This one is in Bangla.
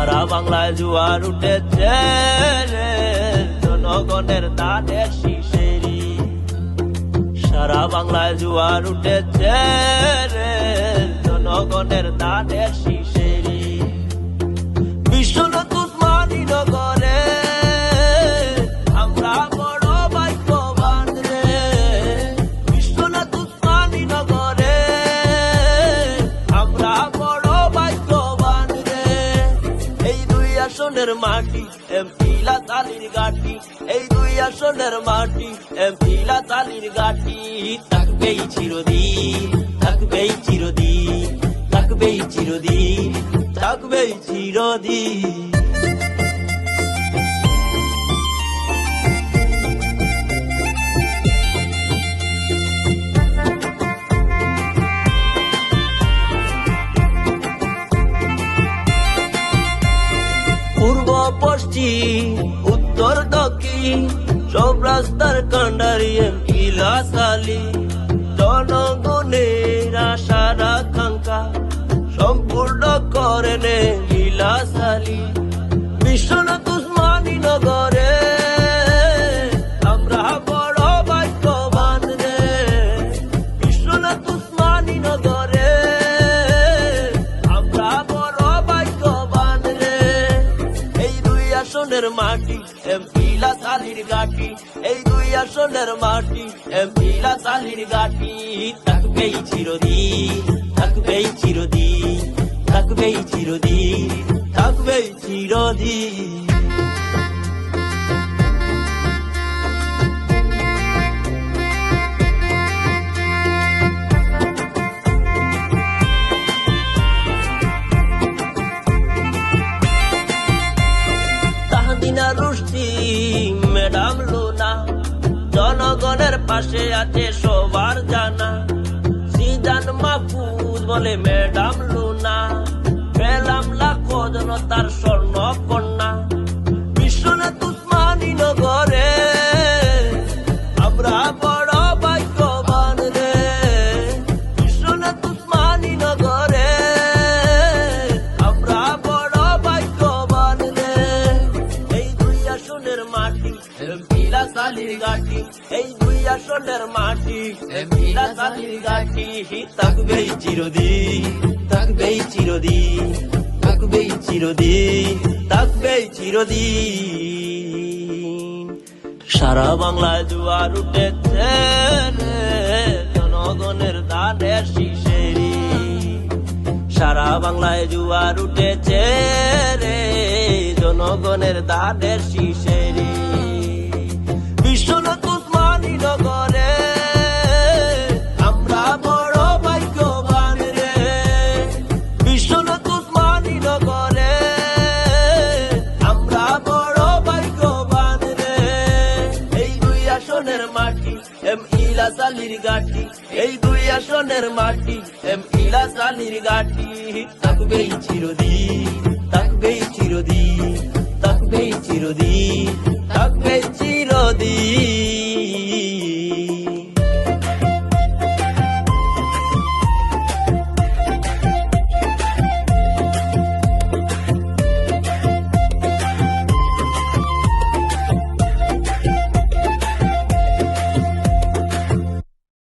সারা বাংলায় জুয়ার উঠেছে জনগণের দানের শিশেরি। সারা বাংলায় জুয়ার উঠেছে জনগণের দানের শিশেরি আসনের মাটি এমপি লাতালির গাটি এই দুই আসনের মাটি এমপি লাতালির গাটি থাকবেই চিরদিন থাকবেই চিরদিন থাকবেই চিরদিন থাকবেই চিরদিন। পশ্চিম উত্তর দক্ষিণ সব রাস্তার কান্ডারি এমপি লাসালি জনগণের আশার আকাঙ্ক্ষা সম্পূর্ণ করেন বিশ্বনাথ আসনের মাটি এমপি লাসালির গাটি। এই দুই আসনের মাটি এমপি লাসালির গাটি। থাকবেই চিরদিন থাকবেই চিরদিন থাকবেই চিরদিন থাকবেই চিরদিন। জনগণের পাশে আছে সবার জানা। সিজান মাহফুজ বলে ম্যাডাম লুনা। পেলাম লাখো জনতার স্বর্ণ সালির গাটি এই দুই আসনের মাটি। এমপিলা সালির গাটি থাকবেই চিরদিন থাকবেই চিরদিন থাকবেই চিরদিন থাকবেই চিরদিন। সারা বাংলায় জুয়ার উঠেছে জনগণের দানের শিশেরি সারা বাংলায় জুয়ার উঠেছে রে, জনগণের দানের শিশেরি নগরে। আমরা বড় ভাগ্যবান রে। বিশ্বনাথ উসমানী নগরে আমরা বড় ভাগ্যবান রে। এই দুই আসনের মাটি, এম ইলাস আলীর গাঠি এই দুই আসনের মাটি, এম ইলাস আলীর গাঠি থাকবেই চিরদিন থাকবেই চিরদিন থাকবেই চিরদিন।